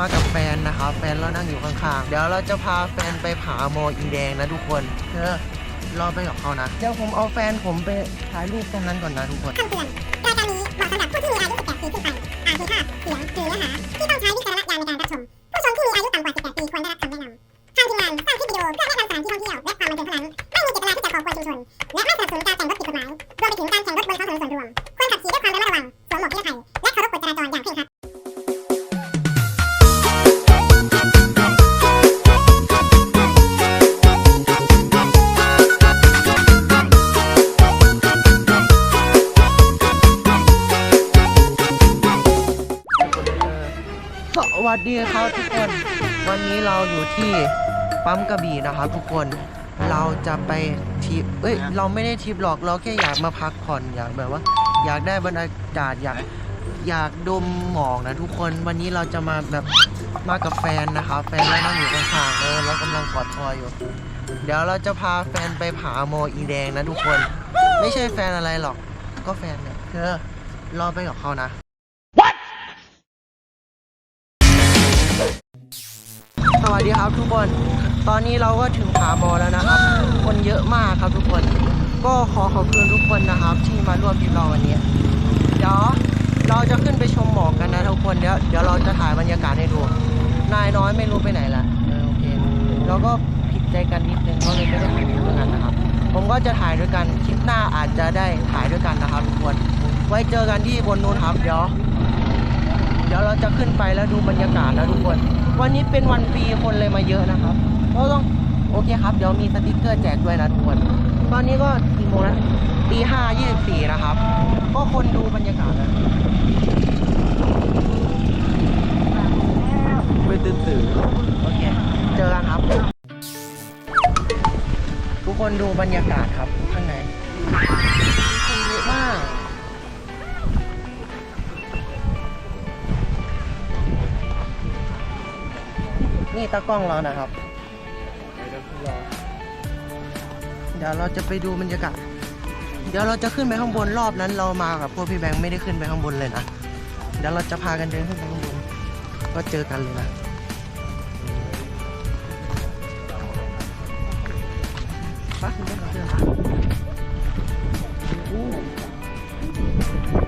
มากับแฟนนะครับ แฟนเรานั่งอยู่ข้างๆ เดี๋ยวเราจะพาแฟนไปผาโมอินแดงนะทุกคนเธอรอไปกับเขานะ เดี๋ยวผมเอาแฟนผมไปถ่ายรูปตรงนั้นก่อนนะทุกคนคำเตือนรายการนี้เหมาะสำหรับผู้ที่มีอายุ 18 ปีขึ้นไปอาจมีภาพเสียงหรือเนื้อหาที่ต้องใช้วิจารณญาณในการรับชม ผู้ชมที่มีอายุต่ำกว่า 18 ปีควรได้รับคำแนะนำทางทีมงานสร้างคลิปวิดีโอเพื่อแนะนำสถานที่ท่องเที่ยวและความบันเทิงเท่านั้น ไม่มีเจตนาที่จะก่อกวนชุมชนและไม่สนับสนุนการแต่งรถผิดกฎหมายรวมไปถึงการแข่งรถบนท้องถนนส่วนรวม วัสดีครับทุกคน วันนี้เราอยู่ที่ปั๊มกระบี่นะครับทุกคน เราจะไปทริปเอ้ย เราไม่ได้ทริปหรอก เราแค่อยากมาพักผ่อนอยากแบบว่า อยากได้บรรยากาศอยากอยากดมหมอกนะทุกคน วันนี้เราจะมาแบบมากับแฟนนะครับ แฟนเรานั่งอยู่ข้างๆเออเรากำลังกอดคออยู่ เดี๋ยวเราจะพาแฟนไปผาโมอีแดงนะทุกคน ไม่ใช่แฟนอะไรหรอก ก็แฟนเนี่ยเธอรอไปกับเขานะ สวัสดีครับทุกคน ตอนนี้เราก็ถึงผาโมแล้วนะครับ คนเยอะมากครับทุกคน ก็ขอขอบคุณทุกคนนะครับ ที่มาร่วมทริปเราวันนี้ เดี๋ยวเราจะขึ้นไปชมหมอกกันนะทุกคน เดี๋ยวเดี๋ยวเราจะถ่ายบรรยากาศให้ดู นายน้อยไม่รู้ไปไหนละเออโอเคเราก็ผิดใจกันนิดนึงก็เลยไม่ได้ถ่ายด้วยกันนะครับ ผมก็จะถ่ายด้วยกัน คลิปหน้าอาจจะได้ถ่ายด้วยกันนะครับทุกคน ไว้เจอกันที่บนนู้นครับ เดี๋ยว ดี๋ยวเราจะขึ้นไปแล้วดูบรรยากาศนะทุกคน วันนี้เป็นวันฟรีคนเลยมาเยอะนะครับก็ต้องโอเคครับ เดี๋ยวมีสติกเกอร์แจกด้วยนะทุกคน ตอนนี้ก็กี่โมงแล้วตีห้ายี่สิบสี่นะครับ ก็คนดูบรรยากาศนะไม่ตื่นตื่นโอเค เจอกันครับ ทุกคนดูบรรยากาศครับข้างใน นี่ตากล้องเรานะครับ เดี๋ยวเราจะไปดูบรรยากาศ เดี๋ยวเราจะขึ้นไปข้างบนรอบนั้นเรามากับพวกพี่แบงค์ไม่ได้ขึ้นไปข้างบนเลยนะ เดี๋ยวเราจะพากันเดินขึ้นไปข้างบน ก็เจอกันเลยนะปักเดินเดินอู้เ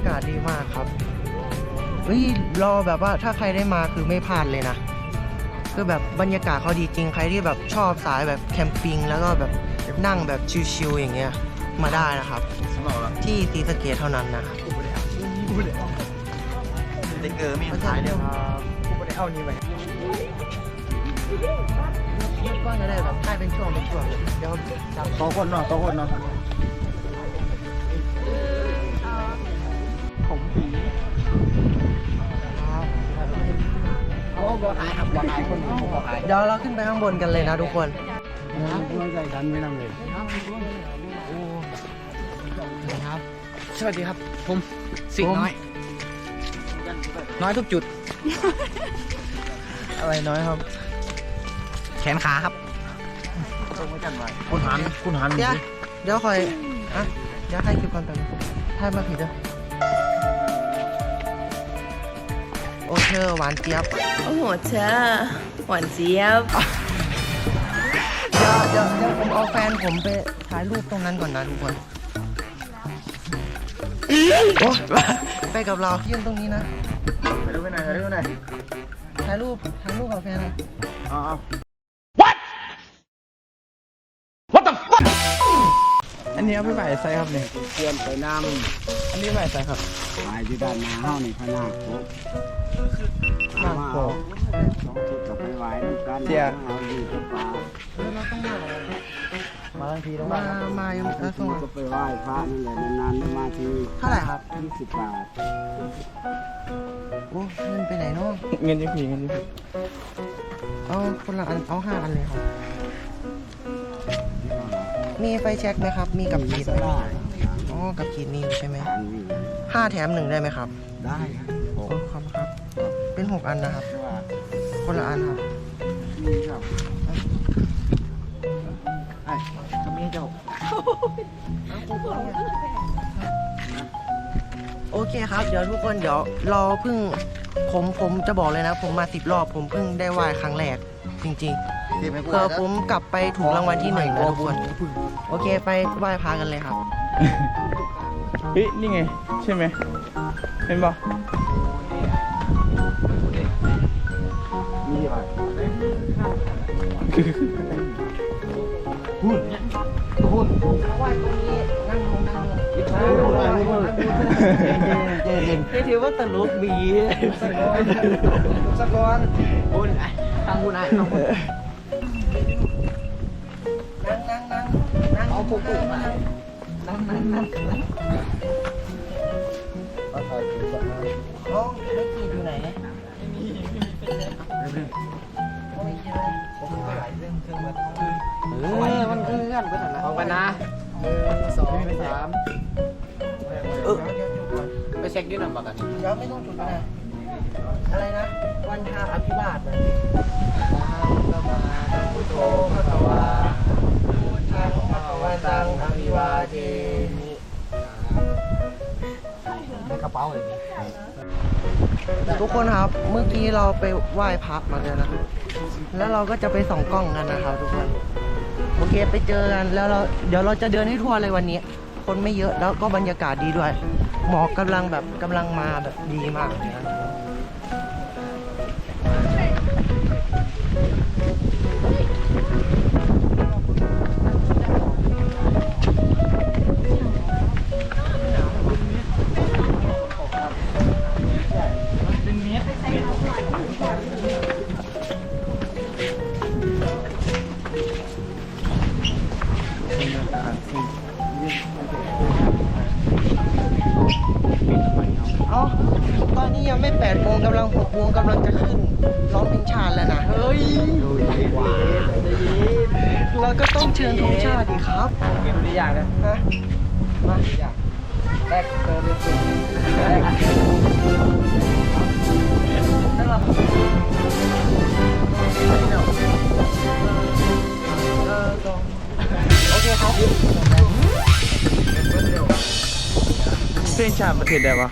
ากาศดีมากครับเฮ้ยรอแบบว่าถ้าใครได้มาคือไม่พลาดเลยนะคือแบบบรรยากาศเขาดีจริงใครที่แบบชอบสายแบบแคมปิ้งแล้วก็แบบนั่งแบบชิลๆอย่างเงี้ยมาได้นะครับ ที่ศรีสะเกดเท่านั้นนะสติ๊กเกอร์มีขายเดียวครับกูไม่ได้เอานี้ไปก็จะได้แบบให้เป็นช่วงเป็นช่วงเดี๋ยวจับโต๊ะคนเนาะโต๊ะคนเนาะ ผมผีครับโอ้บ่ขายครับบ่ขายคนผมบ่ขายเดี๋ยวเราขึ้นไปข้างบนกันเลยนะทุกคนไม่ใจฉันไม่นั่งเลยครับ สวัสดีครับ ผมสิงห์น้อย น้อยทุกจุด อะไรน้อยครับ แขนขาครับคุณหันคุณหันเดี๋ยวเดี๋ยวคอยอะเดี๋ยวให้คลิปก่อนไปบนึงให้มาผิดเด้ โอเธอหวานเจี๊ยบ โอ้โหเธอหวานเจี๊ยบ เดี๋ยวเดี๋ยวเดี๋ยวผมเอาแฟนผมไปถ่ายรูปตรงนั้นก่อนนะทุกคนโอ้ไปกับเรายืนตรงนี้นะไปดูไปไหนไปดูไปไหนถ่ายรูปถ่ายรูปกับแฟนนะอ๋ออันนี้เอาไปใส่ใส่ครับเนี่ยเตรียมไปน้ อันนี้ใส่ใส่ครับำขายที่ด้านหน้าห้องนี่พนาครบหนักโปกสองชุดกับไปไหวด้วยกันเอาดีกับปลาเราต้องมามาทันทีแล้วมามายังเออส่งมาก็ไปไหว้พระนั่นแหละนานๆมาทีเท่าไหร่ครับยี่สิบบาทโอ้เงินไปไหนเนาะเงินยังผีเงินยังผีเอาคนละอันเอาห้าอันเลยครับ มีไฟแช็กไหมครับ มีกับขีดไหมได้อ๋อ กับขีดมีอยู่ใช่ไหมทางนี้หห้าแถมหนึ่งได้ไหมครับ ได้ครับโอ้ขอบคุณครับ เป็นหกอันนะครับว่าคนละอันครับมีครับไอ้ทำนี้เจ้าโอเคครับ เดี๋ยวทุกคนเดี๋ยวรอเพิ่งผมผมจะบอกเลยนะ ผมมาสิบรอบ ผมเพิ่งได้ไหว้ครั้งแรกจริงๆเผื่อผมกลับไปถูกรางวัลที่หนึ่งนะทุกคน โอเคไปไหว้พระกันเลยครับ เฮ้ยนี่ไง ใช่ไหมเห็นปะมีอะไรไหว้ตรงนี้นั่งลงนั่งลงเจเย็นนี่ถือว่าตลกดีสักก่อนคุณไอ้ทางคุณไอ้ทางคุณนั่งนั่งนั่งนั่งเอาปุ๊บปุ๊บมา นั่งนั่งนั่นั่งมาถ่ายคลิปก่อนนะน้องไม่กีดอยู่ไหนไม่มีไม่มีไม่กีดเลยผมก็หลายเรื่องเครื่องมาทำเออมันคือกันไปถนะเอาไปนะหนึ่งสองสามเออไปเช็คด้วยนะบักกันเดี๋ยวไม่ต้องจุดก็ได้อะไรนะ วันทาอภิวาทนะสมาพุทโธพระวาพุทธัง ตังอภิวาเทมิในกระเป๋าเลยทุกคนครับเมื่อกี้เราไปไหว้พระมาเลยนะแล้วเราก็จะไปส่องกล้องกันนะครับทุกคนโอเคไปเจอกันแล้วเราเดี๋ยวเราจะเดินให้ทั่วเลยวันนี้ คนไม่เยอะแล้วก็บรรยากาศดีด้วย หมอกกำลังแบบกำลังมาแบบดีมากเลยนะ ไม่แปดโมงกำลังหกโมงกำลังจะขึ้นร้องเพลงชาติแล้วนะเฮ้ยเราก็ต้องเชิญธงชาติดีครับกินดีอย่างนะนะมาแรกเจอเป็นสุดแรกนั่นเหรอเออสองโอเคครับเพลงชาติประเทศใดวะ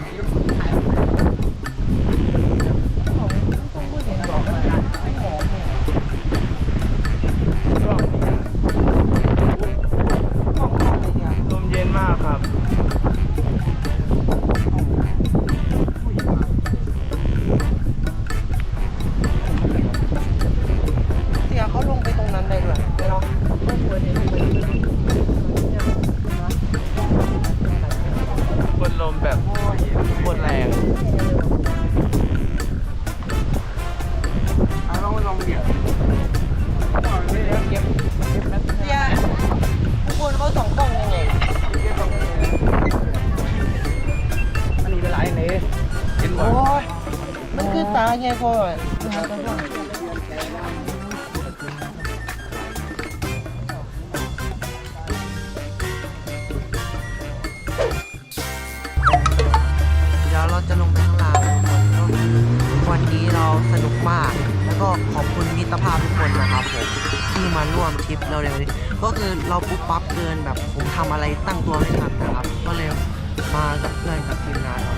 คือตาไงพ่อเดี๋ยวเราจะลงไปข้างล่างทุกคนก็วันนี้เราสนุกมาก แล้วก็ขอบคุณมิตรภาพทุกคนนะครับผมที่มาร่วมทริปเราเร็วนี้ก็คือเราปุ๊บปั๊บเกินแบบผมทำอะไรตั้งตัวไม่ทันนะครับ ก็เลยมากับเพื่อนกับทีมงานเรา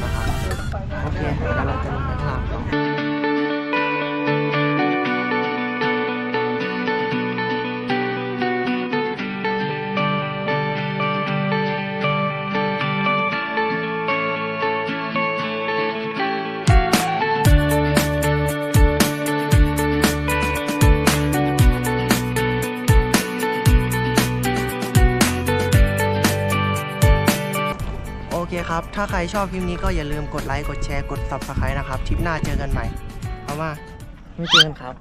ถ้าใครชอบคลิปนี้ก็อย่าลืมกดไลค์ กดแชร์ กด subscribe นะครับ ทริปหน้าเจอกันใหม่ เอามาไม่เจอกันครับ